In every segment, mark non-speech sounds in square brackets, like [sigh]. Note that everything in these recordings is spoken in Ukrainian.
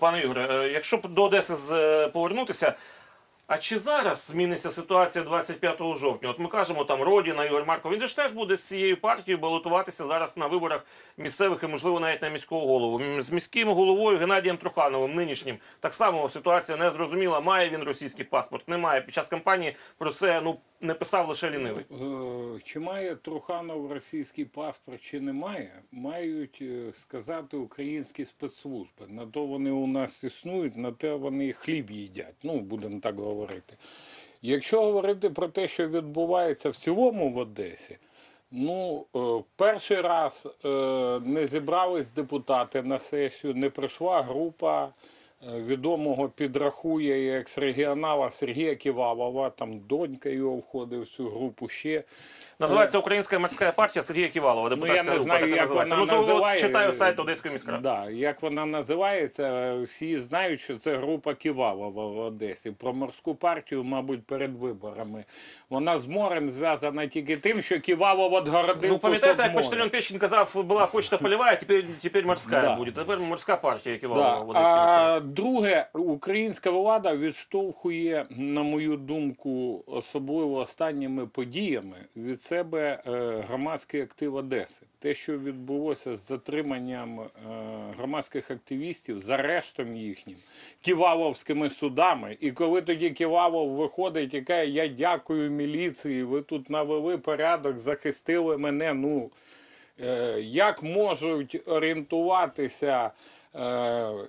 Пане Ігоре, е, якщо до Одеси е, повернутися, а чи зараз зміниться ситуація 25 жовтня? От ми кажемо там Родіна, Ігор Марков. Він ж теж буде з цією партією балотуватися зараз на виборах місцевих і, можливо, навіть на міського голову. З міським головою Геннадієм Трухановим, нинішнім, так само ситуація не зрозуміла. Має він російський паспорт? Немає. Під час кампанії про це ну не писав лише лінивий. Е, Чи має Труханов російський паспорт, чи не має, мають е, сказати українські спецслужби. На то вони у нас існують, на те вони хліб їдять. Ну, будемо так говорити. Якщо говорити про те, що відбувається в цілому в Одесі, ну, е, перший раз не зібрались депутати на сесію, не прийшла група відомого підрахує і екс-регіонала Сергія Ківалова, там донька його входить в цю групу ще. Називається Українська морська партія Сергія Ківалова. Ну, я не група, знаю, так як називається. вона ну, це от називає. читаю сайт Одеської міськради. Да, як вона називається, всі знають, що це група Ківалова в Одесі. Про морську партію, мабуть, перед виборами. Вона з морем зв'язана тільки тим, що Ківалов отгородив Ну, пам'ятаєте, кусок як моря. Почтальон Печкін казав, була почта [laughs] польова, тепер, тепер морська Да. буде. Тепер морська партія Ківалова Да. в Одеській міськраді. А друге, українська влада відштовхує, на мою думку, особливо останніми подіями від себе е, громадський актив Одеси. Те, що відбулося з затриманням е, громадських активістів, з арештом їхнім, ківаловськими судами. І коли тоді Ківалов виходить і каже, я дякую міліції, ви тут навели порядок, захистили мене. Ну, Е, як можуть орієнтуватися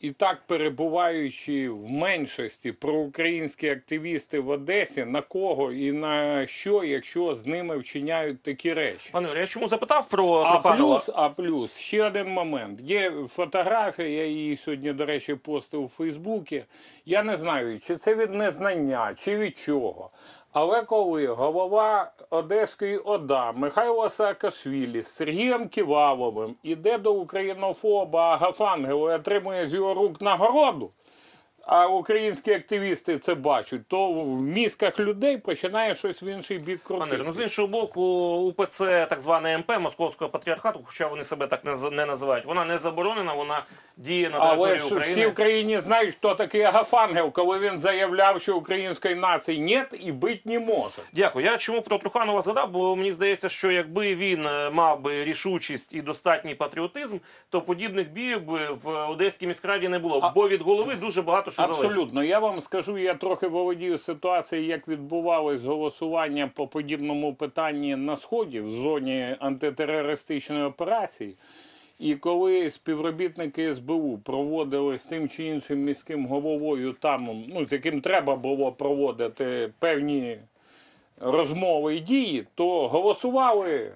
і так перебуваючи в меншості проукраїнські активісти в Одесі, на кого і на що, якщо з ними вчиняють такі речі? Пане я чому запитав про А плюс, а плюс, ще один момент. Є фотографія, я її сьогодні, до речі, постив у Фейсбуці. Я не знаю, чи це від незнання, чи від чого. Але коли голова Одеської ОДА Михайло Саакашвілі з Сергієм Ківаловим іде до українофоба Агафангелу і отримує з його рук нагороду, а українські активісти це бачать, то в мізках людей починає щось в інший бік крутити. Ну з іншого боку, УПЦ, так зване МП Московського патріархату, хоча вони себе так не, не називають, вона не заборонена, вона діє на Але території всі України. в країні знають, хто такий Агафангел, коли він заявляв, що української нації нет і бути не може. Дякую. Я чому про Труханова згадав, бо мені здається, що якби він е, мав би рішучість і достатній патріотизм, то подібних бійок би в Одеській міськраді не було. Бо від голови дуже багато що залежить. Абсолютно. Я вам скажу, я трохи володію ситуацією, як відбувалось голосування по подібному питанні на сході в зоні антитерористичної операції. І коли співробітники СБУ проводили з тим чи іншим міським головою, там, ну, з яким треба було проводити певні розмови і дії, то голосували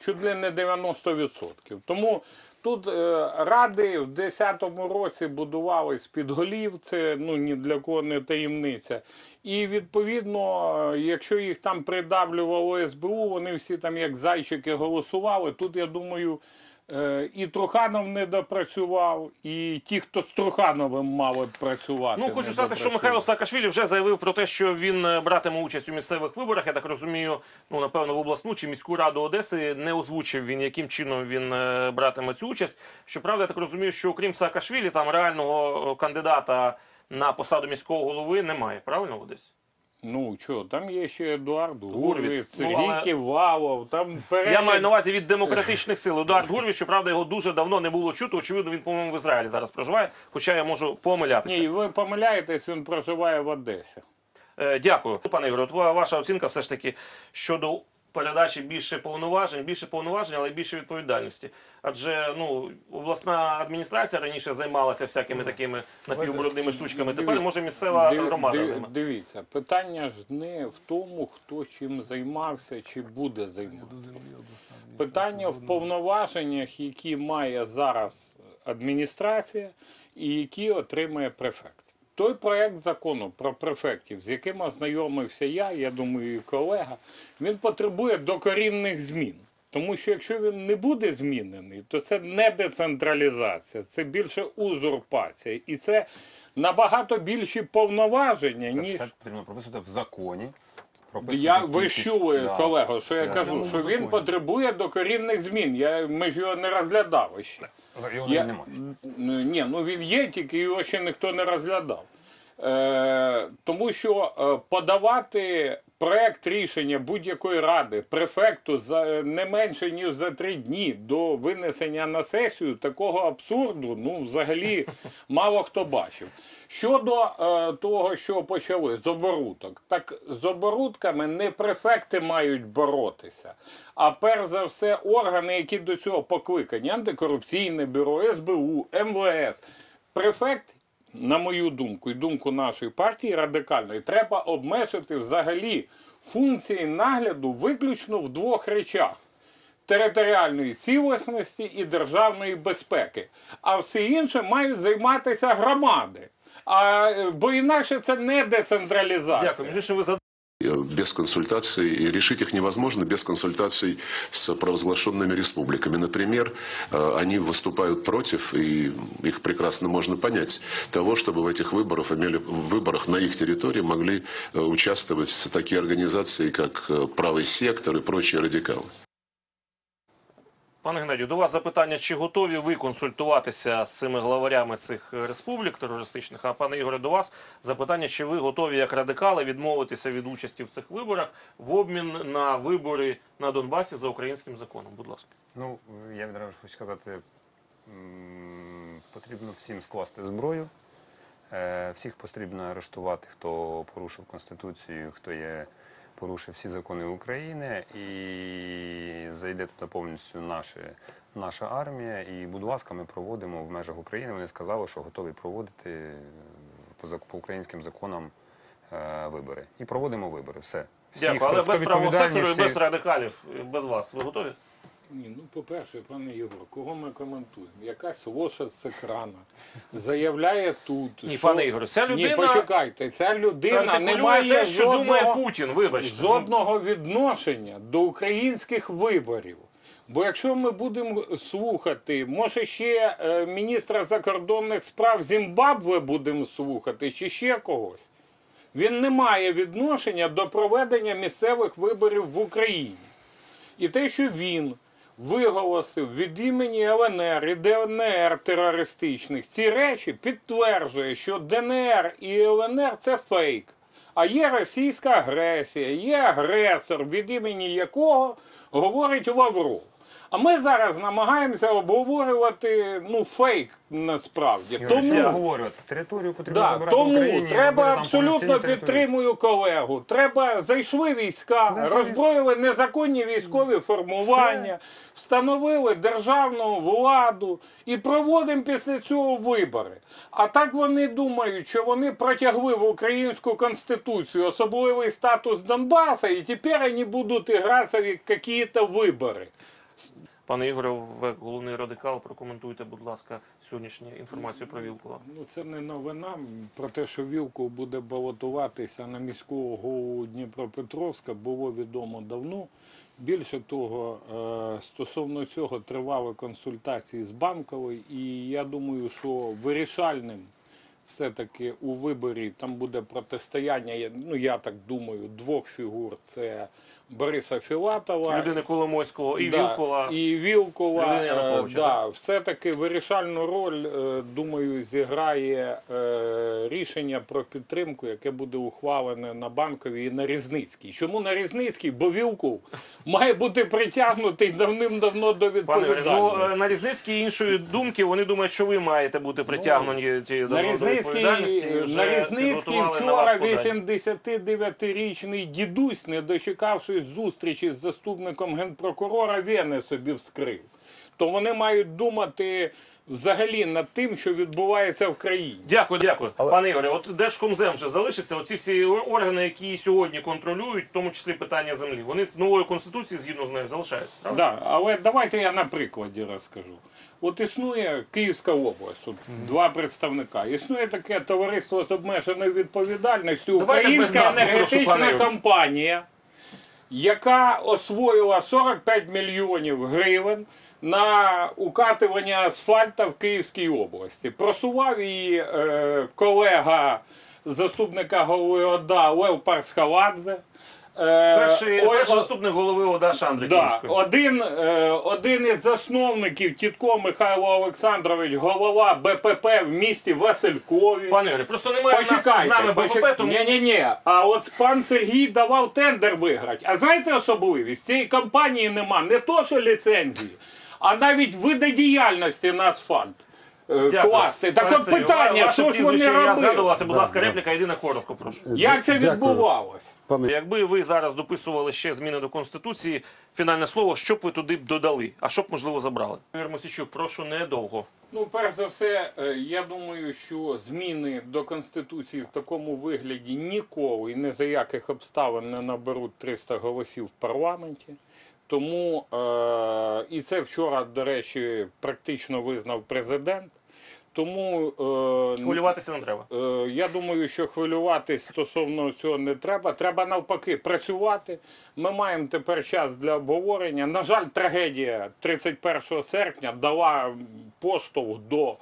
чуть ли не 90%. Тому тут е, ради в 2010 році під голів, це ну, ні для кого не таємниця. І відповідно, якщо їх там придавлювало СБУ, вони всі там як зайчики голосували. Тут я думаю. Е, І Труханов не допрацював, і ті, хто з Трухановим мали б працювати. Ну, хочу сказати, що. Михайло Саакашвілі вже заявив про те, що він е, братиме участь у місцевих виборах. Я так розумію, ну напевно, в обласну чи міську раду Одеси не озвучив він, яким чином він е, братиме цю участь. Щоправда, я так розумію, що окрім Саакашвілі, там реального кандидата на посаду міського голови немає. Правильно в Одесі? Ну що, там є ще Едуард Гурвіц. Ну, Сергій Ківалов, там перелік... Я маю на увазі від демократичних сил. Едуард Гурвіч, щоправда, його дуже давно не було чути. Очевидно, він, по-моєму, в Ізраїлі зараз проживає, хоча я можу помилятися. Ні, ви помиляєтесь, він проживає в Одесі. Е, Дякую, пане. От ва- ваша оцінка все ж таки щодо передачі більше повноважень, більше повноважень, але й більше відповідальності. Адже ну обласна адміністрація раніше займалася всякими такими напівбрудними штучками. Тепер може місцева громада займати. Дивіться, питання ж не в тому, хто чим займався чи буде займатися. Питання в повноваженнях, які має зараз адміністрація і які отримує префект. Той проект закону про префектів, з яким ознайомився я, я думаю, і колега, він потребує докорінних змін. Тому що якщо він не буде змінений, то це не децентралізація, це більше узурпація. І це набагато більші повноваження, Це ніж все потрібно прописувати в законі прописано Я ви кількість- Да, колего, що я кажу, що він потребує докорінних змін. Я, ми ж його не розглядали ще. Його Я, немає. Ні, ну він є, тільки його ще ніхто не розглядав. Е, тому що е, подавати проект рішення будь-якої ради префекту за е, не менше ніж за три дні до винесення на сесію такого абсурду, ну взагалі [laughs] мало хто бачив. Щодо е, того, що почали з оборудок, так з оборудками не префекти мають боротися, а перш за все органи, які до цього покликані: антикорупційне бюро, СБУ, МВС. Префект, на мою думку, і думку нашої партії радикальної, треба обмежити взагалі функції нагляду виключно в двох речах територіальної цілісності і державної безпеки. А все інше мають займатися громади. А, е, бо інакше це не децентралізація. Дякую. Э, без консультаций, и решить их невозможно без консультаций с провозглашенными республиками. Например, э, они выступают против, и их прекрасно можно понять, того, чтобы в этих выборах, имели, в выборах на их территории могли э, участвовать такие организации, как «Правый сектор» и прочие радикалы. Пане Геннадію, до вас запитання, чи готові ви консультуватися з цими главарями цих е, республік терористичних? А пане Ігоре, до вас запитання, чи ви готові як радикали відмовитися від участі в цих виборах в обмін на вибори на Донбасі за українським законом? Будь ласка. Ну, я відразу хочу сказати, потрібно всім скласти зброю. Е, Всіх потрібно арештувати, хто порушив Конституцію, хто є, порушив всі закони України. І зайде туди повністю наші, наша армія. І, будь ласка, ми проводимо в межах України. Вони сказали, що готові проводити е, по, по українським законам е, вибори. І проводимо вибори. Все. Всі, Дякую, хто- але хто без правого сектору і всі- без радикалів, без вас. Ви готові? Ні, ну по-перше, пане Єгор, кого ми коментуємо? Якась лошадь з екрана заявляє тут. Ні, що... пане Ігоре, ця людина Ні, почекайте, ця людина не має те, що жодного, думає Путін. Вибачте. жодного відношення до українських виборів. Бо якщо ми будемо слухати, може ще е, міністра закордонних справ Зімбабве будемо слухати, чи ще когось, він не має відношення до проведення місцевих виборів в Україні. І те, що він виголосив від імені ЛНР і ДНР терористичних, ці речі підтверджує, що ДНР і ЛНР це фейк. А є російська агресія, є агресор, від імені якого говорить Лавров. А ми зараз намагаємося обговорювати ну, фейк насправді. Що я Тому територію потрібно Да, забирати в тому Україні. треба абсолютно підтримую колегу. Треба зайшли війська, Зайшли роззброїли незаконні військові формування, встановили державну владу і проводимо після цього вибори. А так вони думають, що вони протягли в українську конституцію особливий статус Донбаса, і тепер вони будуть гратися в якісь вибори. Пане Ігоре, ви головний радикал, прокоментуйте, будь ласка, сьогоднішню інформацію про Вілкова. Ну, це не новина про те, що Вілков буде балотуватися на міського голову Дніпропетровська, було відомо давно. Більше того, е, стосовно цього тривали консультації з банковою, і я думаю, що вирішальним все-таки у виборі там буде протистояння, ну я так думаю, двох фігур: це Бориса Філатова. Людини Коломойського і Да, Вілкова. І Вілкова, е, да, все-таки вирішальну роль, е, думаю, зіграє е, рішення про підтримку, яке буде ухвалене на банковій і на Різницькій. Чому на Різницькій? Бо Вілков має бути притягнутий давним-давно до Пане ну е, на Різницькій іншої думки вони думають, що ви маєте бути притягнені ті, до, Ну, до Різницькій, відповідальності. на Різницькій вчора 89-річний дідусь, не дочекавшись зустрічі з заступником генпрокурора, вени собі вскрив. То вони мають думати взагалі над тим, що відбувається в країні. Дякую, дякую. Пане Ігоре, от Держкомзем вже залишиться, оці всі органи, які сьогодні контролюють, в тому числі питання землі, вони з новою конституцією, згідно з нею, залишаються. Правда? Да, але давайте я на прикладі розкажу. От існує Київська область, от два представника. Існує таке товариство з обмеженою відповідальністю, Давайте Українська енергетична компанія, яка освоїла 45 мільйонів гривень на укатування асфальта в Київській області. Просував її е, колега заступника голови ОДА Лев Парсхаладзе. Е, Перший, ой, перший о- заступник голови ОДА Шандри Да, один, е, один із засновників Тітко Михайло Олександрович, голова БПП в місті Василькові. Пане Ігорі, просто немає в нас з Почекайте, нами БПП, почекайте. тому Ні, ні, ні. А от пан Сергій давав тендер виграти. А знаєте особливість? Цієї компанії нема не то, що ліцензії, а навіть види діяльності на асфальт. Дякую. Класти. Так от питання, що ж вони Я робили? згадувався, будь ласка, репліка, єдина коротко, прошу. Як це Дякую. відбувалось? Пане Якби ви зараз дописували ще зміни до Конституції, фінальне слово, що б ви туди б додали, а що б, можливо, забрали? Ігор Мосійчук, прошу недовго. Ну, перш за все, е, я думаю, що зміни до Конституції в такому вигляді ніколи і не за яких обставин не наберуть 300 голосів в парламенті. Тому е, і це вчора, до речі, практично визнав президент. Тому е, Хвилюватися не треба. Е, Я думаю, що хвилюватись стосовно цього не треба. Треба навпаки працювати. Ми маємо тепер час для обговорення. На жаль, трагедія 31 серпня дала поштовх до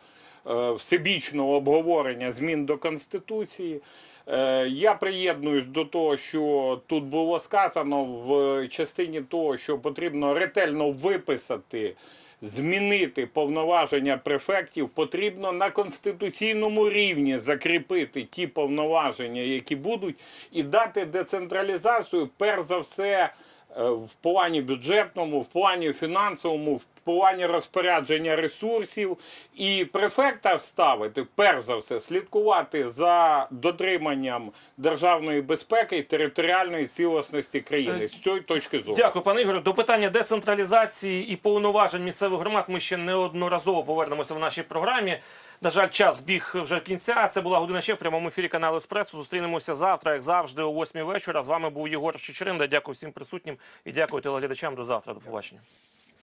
е, всебічного обговорення змін до Конституції. Е, Я приєднуюсь до того, що тут було сказано в частині того, що потрібно ретельно виписати змінити повноваження префектів, потрібно на конституційному рівні закріпити ті повноваження, які будуть, і дати децентралізацію, перш за все. е, В плані бюджетному, в плані фінансовому, в плані розпорядження ресурсів і префекта вставити, перш за все, слідкувати за дотриманням державної безпеки і територіальної цілісності країни з цієї точки зору. Дякую, пане Ігорю. До питання децентралізації і повноважень місцевих громад ми ще неодноразово повернемося в нашій програмі. На жаль, час біг вже кінця. Це була година ще в прямому ефірі каналу Еспресо. Зустрінемося завтра, як завжди, о 8 вечора. З вами був Єгор Чечеринда. Дякую всім присутнім і дякую телеглядачам. До завтра. До побачення.